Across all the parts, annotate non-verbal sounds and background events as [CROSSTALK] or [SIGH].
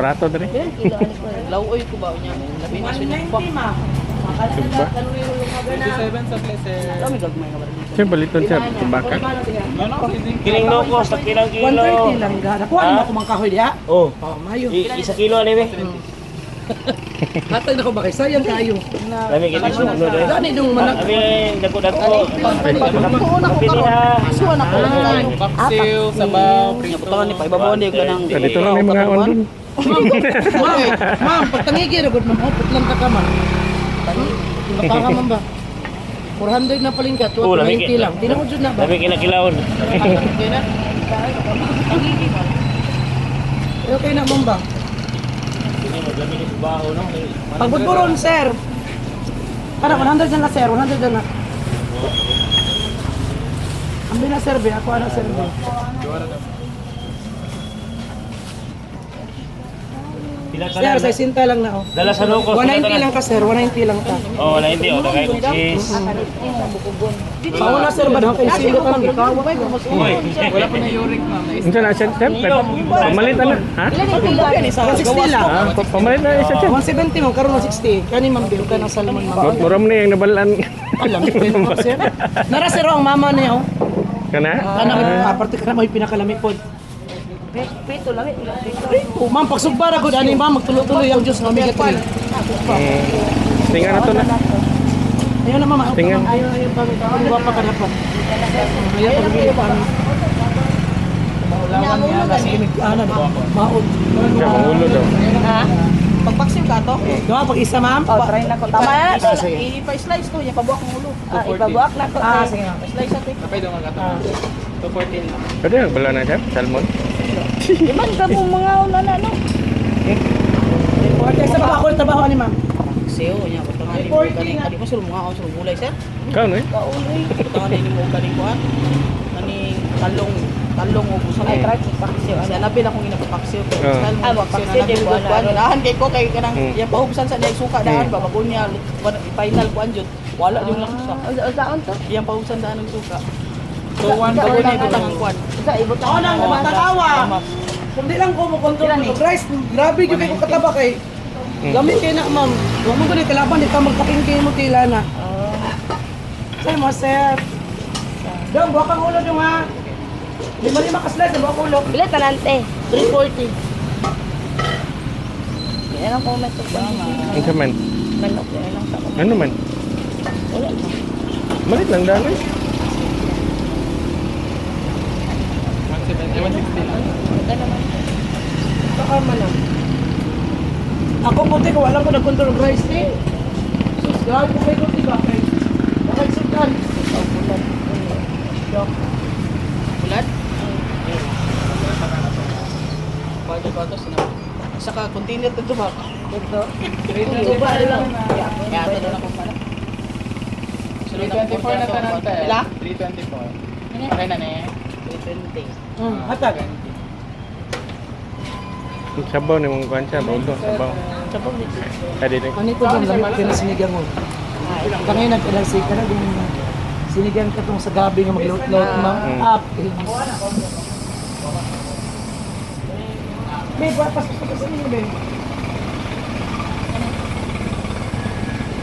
barato. Ilan kilo ani ko? Lawoy ko ba niya? Labi na siya pa. Diba? sa place Kami gagmay nga ba dito? Siya baliton siya baka. Kiling no ko sa kilang kilo. 130 lang gada. Kuha Ah? mo ako mang kahoy diha. Oh, Oh, mayo. isa kilo ani be. [LAUGHS] Hatag na ko ba kay sayang kayo. Lami kita suno dre. Gani dong manak. Abi dako-dako. Pagkuon ako Pili karon. ha. Suwan ako. Paksiw, sabaw, Prito. Ito ni pa ibabaw ni ka nang. Sa dito lang may mga on dun. [LAUGHS] Ma'am, ma'am, pagtangigi ra gud ma'am. Oh, putlan ka ka ma'am. Baka man ba? 400 na paling ka, Oh, lami 290 lang. Di na mo jud na ba? Lami kinakilawon. [LAUGHS] Okay na ma'am ba? Lami ni baho no. Pagbudburon, sir. Kana 100 na na sir, 100 na na. Ambil na sir. Ako ana sir. be. Sila Sir, tanan. sa sinta lang na oh. Dala sa loko. 190 lang ka sir, 190 lang ka. Oh, wala hindi oh, dagay ko cheese. Pauna sir, ba daw kay silo ka nang ikaw? Wala pa na uric ma'am. Unsa na siya? Sir, pamalit na. Ha? 160 lang. Ah, pa- pamalit na isa siya. 170 mo, karon 160. Kani ma'am, bill ka ng salmon ma'am. Muram na yung nabalaan. Alam, sir. [LAUGHS] Nara sir ang mama niya oh. Kana? Kana aparte ka na mo pinakalamig pod. Pito lang. Oh, ma'am, pagsugba ra gud ani ma'am, magtuloy-tuloy ang Dios nga omega 3. Mm. Tinga na to na. Ayun na ma'am, Tingnan. Ayun, ayun pa. Ang guwapa ka na pa. Ayun, pagbili pa. Maulawan niya, nasa imig, ano, maod. Siya mangulo daw. Ha? Pagpaksim ka to? Diba, pag isa ma'am? Oh, try na ko. Tama yan. Ah. I-pa-slice to. Yung pabuak ng ulo. Ah, 240. ipabuak na to. Ah, sige nga. Slice natin. Kapay daw nga gato. 214 lang. Pwede nagbala na siya? Salmon? Iman ka pong mga una na, no? Pag isa pa ako, trabaho ni ma'am. Siyo, niya. Patangan ni mo kaning. Adi mo sila mga sa gulay, sir. Ikaw no eh? Kauloy. Patangan ni mo kaning kuhan. Kaning talong. Talong o busa. Ay, try ko paksiw. Kasi hanapin akong inapapaksiw. Ah. Ah, paksiw na namin kuhan. Nahan kay ko kay kanang Hmm. yung pahubsan sa niya suka daan ba bago niya final kuhan jud. Wala yung laksa. Saan to? Iyang pahubsan daan ng suka. So, one Bago for niya ibutang ang kuhan. Sa ibot Oo nang matatawa. Kung di lang ko mo control mo guys, grabe yung ko kataba kay. Mm. Lamig kayo na ma'am. Huwag mo ganit kalaban, di ka magpakingkay mo tila na. Sir mo, sir. Dong, buwak ang ulo dong ha. Lima lima ka slice, buwak ang ulo. Bila tanante. 340. Yan ang comment ko ba? Ang man. Manok yan ko. Ano man? Wala. Malit lang dami. 170, 160 lang. Ito naman. Saka man lang. Ako puti ko, alam ko nag-control ng rice eh. Sus, grabe ko kayo puti ba? Kay, nakagsukan. Bulat? Bago ba ito? Sinabi. Saka container to ba? Ito. Iba lang. Kaya ito na akong pala. 324 na tanante. Ila? 324. Okay na ne. 320. Hmm, hatag. Ang sabaw ni mong kuhan siya. Doon. Sabaw. Sabog dito. Kaya dito. Ano ito dyan, lamig ka na sinigang mo. Kangay nag-elasik ka na din. Sinigang ka tong sa gabi nga mag-load-load ma'am. Mm. Up. May papas pa sa inyo, Ben.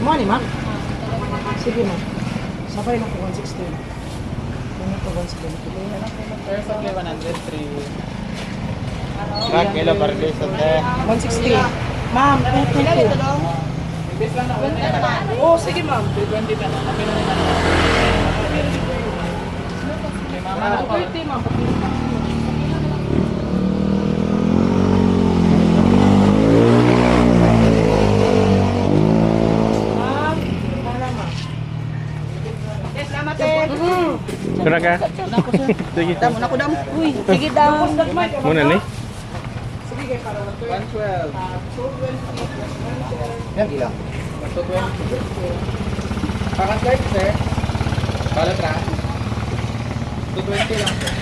Money, ma'am? Sige, ma'am. Sabay na po 160. Ano po 170? Sir, sa 103. Back kilo per day sa te. 160. Ma'am, 222. Ibis lang na ako. Oh, sige, ma'am. 320 na lang. May mama na ako. 230, ma'am. Ma'am, wala, ma'am. Kura ka? Sige. Damo na ko damo. Uy, sige daw. Muna ni. 112. Yan ilang? 220. Pangat card, sir. Balat ra. 220 lang. sir.